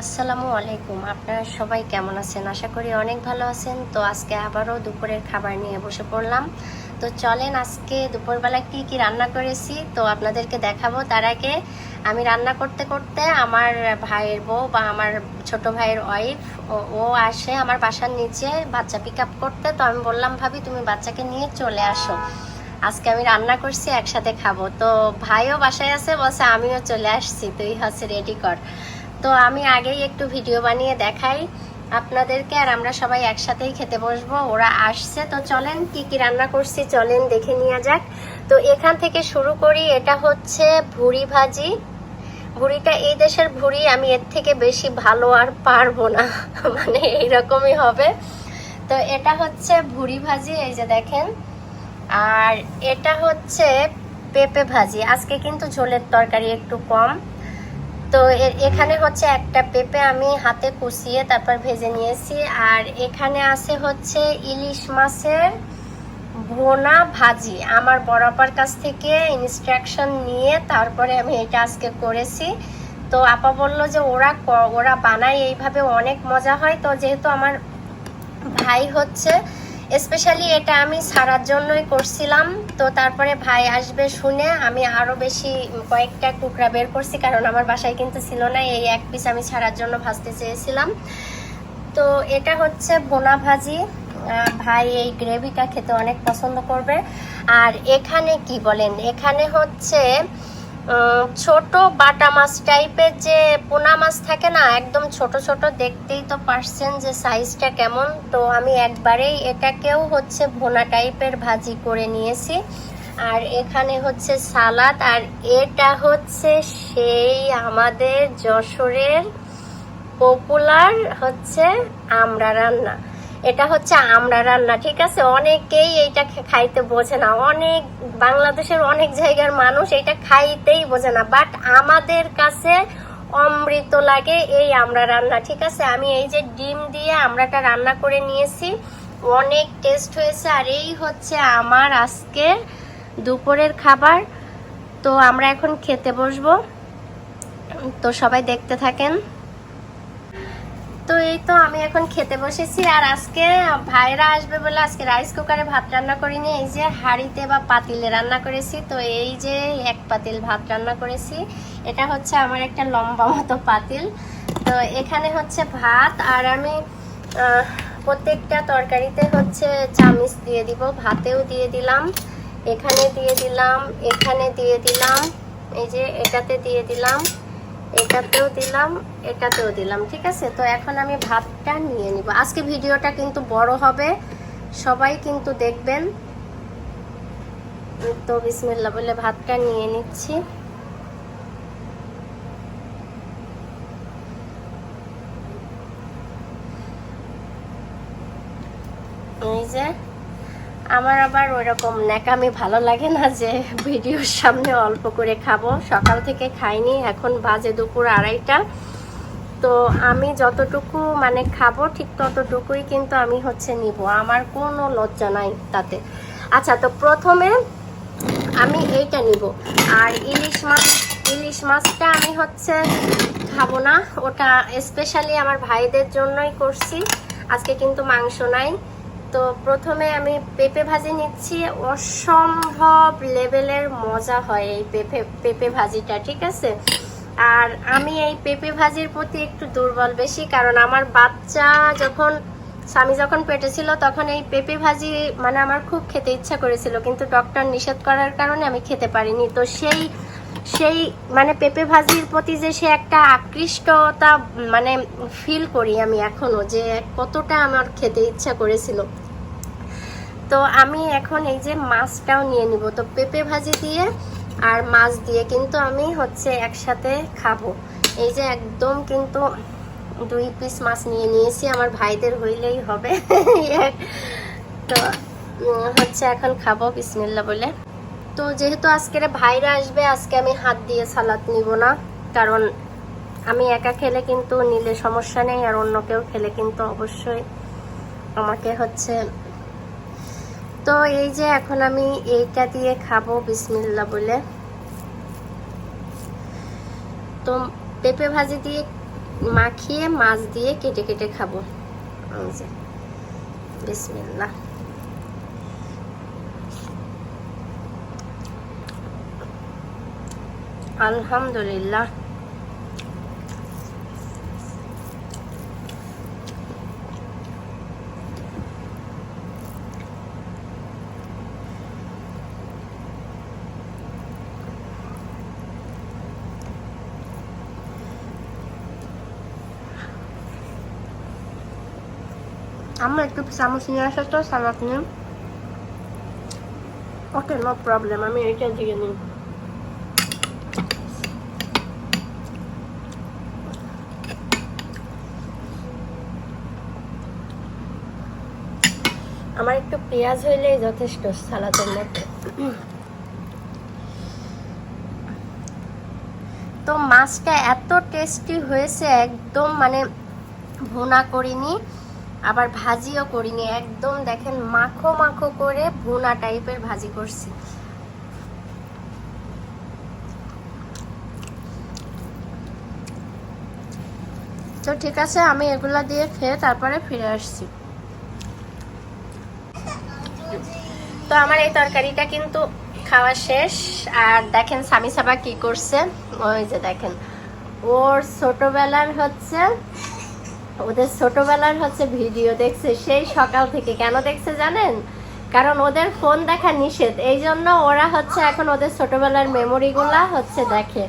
আসসালামু আলাইকুম। আপনারা সবাই কেমন আছেন? আশা করি অনেক ভালো আছেন। তো আজকে আবারও দুপুরের খাবার নিয়ে বসে পড়লাম। তো চলেন আজকে দুপুরবেলা কি কি রান্না করেছি? তো আপনাদেরকে দেখাবো। তার আগে আমি রান্না করতে করতে আমার ভাইয়ের বউ বা আমার ছোট ভাইয়ের ওয়াইফ ও আসে আমার বাসার নিচে বাচ্চা পিক আপ করতে। তো আমি বললাম, ভাবি, তুমি বাচ্চাকে নিয়ে চলে আসো। আজকে আমি রান্না করছি, একসাথে খাব। তো ভাইও বাসায় আছে, বলছে, আমিও চলে আসছি। তুই হচ্ছে রেডি কর। তো আমি আগেই একটু ভিডিও বানিয়ে দেখাই আপনাদেরকে, আর আমরা সবাই একসাথেই খেতে বসবো, ওরা আসছে। তো চলেন, কি কি রান্না করছি চলেন দেখে নিয়ে যাক। তো এখান থেকে শুরু করি, এটা হচ্ছে ভুড়ি ভাজি। ভুড়িটা এই দেশের ভুড়ি, আমি এর থেকে বেশি ভালো আর পারব না মানে এইরকমই হবে। তো এটা হচ্ছে ভুড়ি ভাজি, এই যে দেখেন। আর এটা হচ্ছে পেঁপে ভাজি, আজকে কিন্তু ঝোলের তরকারি একটু কম। তো এখানে হচ্ছে একটা পেঁপে আমি হাতে কুচিয়ে তারপর ভেজে নিয়েছি। আর এখানে আছে হচ্ছে ইলিশ মাছের ভোনা ভাজি। আমার বড়াপার কাছ থেকে ইনস্ট্রাকশন নিয়ে তারপরে আমি এটা আজকে করেছি। তো আপা বলল যে ওরা ওরা বানায়, এইভাবে অনেক মজা হয়। তো যেহেতু আমার ভাই হচ্ছে স্পেশালি এটা আমি সারার জন্যই করছিলাম। তো তারপরে ভাই আসবে শুনে আমি আরও বেশি কয়েকটা টুকরা বের করছি, কারণ আমার বাসায় কিন্তু ছিল না, এই এক পিস আমি ছাড়ার জন্য ভাজতে চেয়েছিলাম। তো এটা হচ্ছে বোনা ভাজি। ভাই এই গ্রেভিটা খেতে অনেক পছন্দ করবে। আর এখানে কি বলেন? এখানে হচ্ছে ছোট বাটা মাছ টাইপের যে পোনা মাছ থাকে না, একদম ছোট ছোট, দেখতেই তো পারছেন যে সাইজটা কেমন। তো আমি একবারেই এটাকেও হচ্ছে ভোনা টাইপের ভাজি করে নিয়েছি। আর এখানে হচ্ছে সালাদ, আর এটা হচ্ছে সেই আমাদের যশোরের পপুলার হচ্ছে আমরা রান্না। এটা হচ্ছে আমরা রান্না, ঠিক আছে? অনেকেই এইটা খে- খাইতে বোঝে না। অনেক বাংলাদেশের অনেক জায়গার মানুষ এটা খাইতেই বোঝে না। বাট আমাদের কাছে অমৃত লাগে এই আমরা রান্না, ঠিক আছে? আমি এই যে ডিম দিয়ে আমরাটা রান্না করে নিয়েছি, অনেক টেস্ট হয়েছে। আর এই হচ্ছে আমার আজকে দুপুরের খাবার। তো আমরা এখন খেতে বসবো। তো সবাই দেখতে থাকেন। তো এই তো আমি এখন খেতে বসেছি আর আজকে ভাইরা আসবে বলে আজকে রাইস কুকারে ভাত রান্না করিনি। এই যে হাঁড়িতে বা পাতিলে রান্না করেছি। তো এই যে এক পাতিল ভাত রান্না করেছি। এটা হচ্ছে আমার একটা লম্বা মতো পাতিল। তো এখানে হচ্ছে ভাত আর আমি প্রত্যেকটা তরকারিতে হচ্ছে চামিচ দিয়ে দিব। ভাতেও দিয়ে দিলাম। এখানে দিয়ে দিলাম, এখানে দিয়ে দিলাম। এই যে এটাতে দিয়ে দিলাম। এটাতেও দিলাম এটাতেও দিলাম, ঠিক আছে? তো এখন আমি ভাতটা নিয়ে নিব। আজকে ভিডিওটা কিন্তু বড় হবে, সবাই কিন্তু দেখবেন। তো বিসমিল্লা বলে ভাতটা নিয়ে নিচ্ছি। এই যে আমার আবার ওইরকম ন্যাকামি ভালো লাগে না যে ভিডিওর সামনে অল্প করে খাব। সকাল থেকে খাইনি, এখন বাজে দুপুর আড়াইটা। তো আমি যতটুকু মানে খাব ঠিক ততটুকুই কিন্তু আমি হচ্ছে নিব। আমার কোনো লজ্জা নাই তাতে। আচ্ছা তো প্রথমে আমি এইটা নিব। আর ইলিশ মাছ, ইলিশ মাছটা আমি হচ্ছে খাব না। ওটা স্পেশালি আমার ভাইদের জন্যই করছি। আজকে কিন্তু মাংস নাই। তো প্রথমে আমি পেঁপে ভাজি নিচ্ছি। অসম্ভব লেভেলের মজা হয় এই পেঁপে পেঁপে ভাজিটা, ঠিক আছে? আর আমি এই পেঁপে ভাজির প্রতি একটু দুর্বল বেশি, কারণ আমার বাচ্চা যখন, স্বামী যখন পেটে ছিল, তখন এই পেঁপে ভাজি মানে আমার খুব খেতে ইচ্ছা করেছিল, কিন্তু ডক্টর নিষেধ করার কারণে আমি খেতে পারিনি। তো সেই সেই মানে পেঁপে ভাজির প্রতি যে সে একটা আকৃষ্টতা মানে ফিল করি আমি এখনও যে কতটা আমার খেতে ইচ্ছা করেছিল। তো আমি এখন এই যে মাছটাও নিয়ে নিব। তো পেঁপে ভাজি দিয়ে আর মাছ দিয়ে কিন্তু আমি হচ্ছে একসাথে খাব। এই যে একদম কিন্তু দুই পিস মাছ নিয়ে নিয়েছি, আমার ভাইদের হইলেই হবে। তো হচ্ছে এখন খাব বিসমিল্লা বলে। তো যেহেতু আজকের ভাইরা আসবে, আজকে আমি হাত দিয়ে সালাদ নিব না। কারণ আমি একা খেলে কিন্তু নিলে সমস্যা নেই, আর অন্য কেউ খেলে কিন্তু অবশ্যই আমাকে হচ্ছে। তো এই যে এখন আমি এইটা দিয়ে খাব বিসমিল্লা বলে। তো পেঁপে ভাজি দিয়ে মাখিয়ে, মাছ দিয়ে কেটে কেটে খাব। এই যে, বিসমিল্লাহ আলহামদুলিল্লাহ আমার একটু চামচ নিয়ে আসা তো সালাদ নিয়ে ওকে নো প্রবলেম আমি এইটা দিয়ে নিই আমার একটু পেঁয়াজ হইলেই যথেষ্ট, সালাদের মধ্যে। তো মাছটা এত টেস্টি হয়েছে, একদম মানে ভুনা করিনি, আবার ভাজিও করিনি। একদম দেখেন, মাখো মাখো করে ভুনা টাইপের ভাজি করছি। তো ঠিক আছে, আমি এগুলা দিয়ে খেয়ে তারপরে ফিরে আসছি। তো আমার এই তরকারিটা কিন্তু খাওয়া শেষ। আর দেখেন স্বামী সাবা কি করছে? ওই যে দেখেন, ওর ছোটবেলার হচ্ছে, ওদের ছোটবেলার হচ্ছে ভিডিও দেখছে, সেই সকাল থেকে। কেন দেখছে জানেন? কারণ ওদের ফোন দেখা নিষেধ। এই জন্য ওরা হচ্ছে এখন ওদের ছোটবেলার মেমোরিগুলা হচ্ছে দেখে।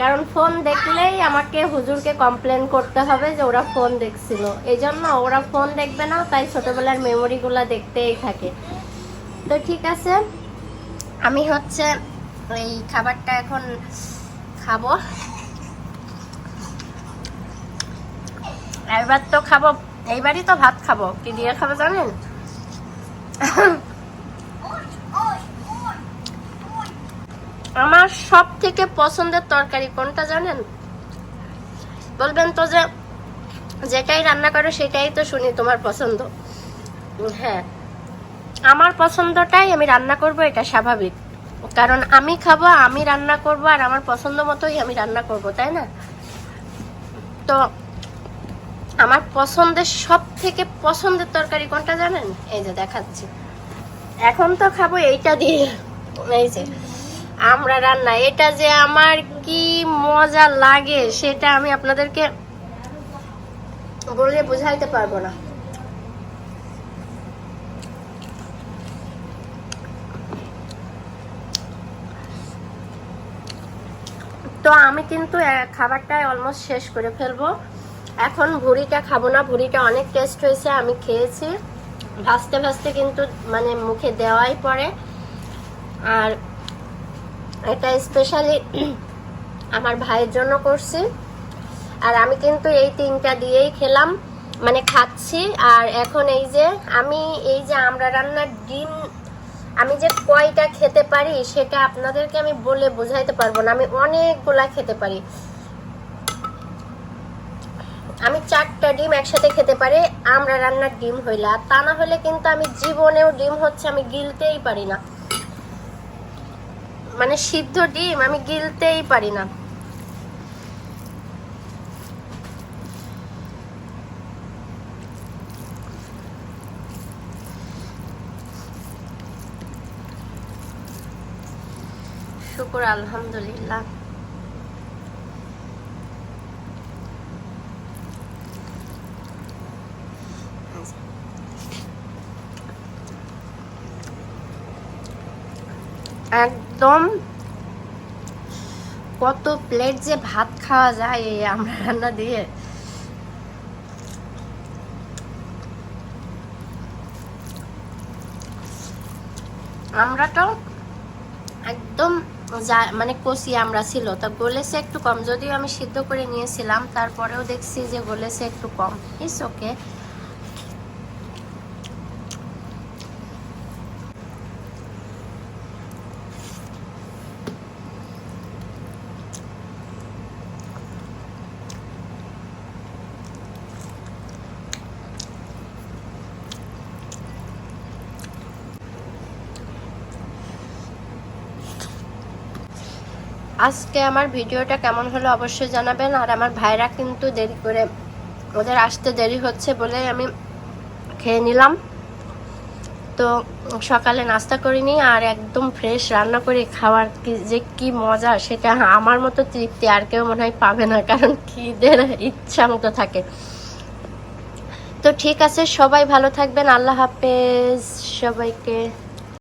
কারণ ফোন দেখলেই আমাকে হুজুরকে কমপ্লেন করতে হবে যে ওরা ফোন দেখছিল। এই জন্য ওরা ফোন দেখবে না, তাই ছোটবেলার মেমোরিগুলা দেখতেই থাকে। তো ঠিক আছে, আমি হচ্ছে এই খাবারটা এখন খাব। এবার তো খাব, এইবারই তো ভাত খাব। কি দিয়ে খাব জানেন? আমার সব থেকে পছন্দের তরকারি কোনটা জানেন? বলবেন তো যে যেটাই রান্না করো, সেটাই তো শুনি তোমার পছন্দ। হ্যাঁ। আমার পছন্দটাই আমি রান্না করব, এটা স্বাভাবিক। কারণ আমি খাব, আমি রান্না করব, আর আমার পছন্দ মতোই আমি রান্না করব, তাই না? তো আমার পছন্দের সব থেকে পছন্দের তরকারি কোনটা জানেন? এই যে দেখাচ্ছি। এখন তো খাব এইটা দিয়ে। এই যে, আমরা রান্না, এটা যে আমার কি মজা লাগে, সেটা আমি আপনাদেরকে বলে বোঝাইতে পারব না। তো আমি কিন্তু আহ, খাবারটা অলমোস্ট শেষ করে ফেলব। এখন ভুড়িটা খাব না ভুড়িটা অনেক টেস্ট হয়েছে আমি খেয়েছি। ভাজতে ভাজতে কিন্তু মানে মুখে দেওয়াই পড়ে। আর এটা স্পেশালি আমার ভাইয়ের জন্য করছি। আর আমি কিন্তু এই তিনটা দিয়েই খেলাম মানে খাচ্ছি। আর এখন এই যে আমি এই যে আমরা রান্নার ডিম আমি যে কয়টা খেতে পারি সেটা আপনাদেরকে আমি বলে বোঝাইতে পারব না। আমি অনেকগুলা খেতে পারি। আমি চারটা ডিম একসাথে খেতে পারি, আমরা রান্নার ডিম হইলা। তা না হলে কিন্তু আমি জীবনেও ডিম হচ্ছে আমি গিলতেই পারি না। মানে সিদ্ধ ডিম আমি গিলতেই পারি না। শুকুর, আলহামদুলিল্লাহ। একদম কত প্লেট যে ভাত খাওয়া যায় এই আমরা রান্না দিয়ে। আমরা তো যা মানে কষি আমরা ছিল। তা গলেছে একটু কম। যদিও আমি সিদ্ধ করে নিয়েছিলাম, তারপরেও দেখছি যে গলেছে একটু কম। ইস ওকে আজকে আমার ভিডিওটা কেমন হলো অবশ্যই জানাবেন, আর আমার ভাইরা কিন্তু দেরি করে ওদের আসতে দেরি হচ্ছে বলে আমি খেয়ে নিলাম। তো সকালে নাস্তা করিনি আর একদম ফ্রেশ রান্না করে খাওয়ার কি যে কি মজা সেটা আমার মতো তৃপ্তি আর কেউ মনে হয় পাবে না, কারণ খিদের ইচ্ছা মতো থাকে। তো ঠিক আছে, সবাই ভালো থাকবেন, আল্লাহ হাফেজ, সবাইকে।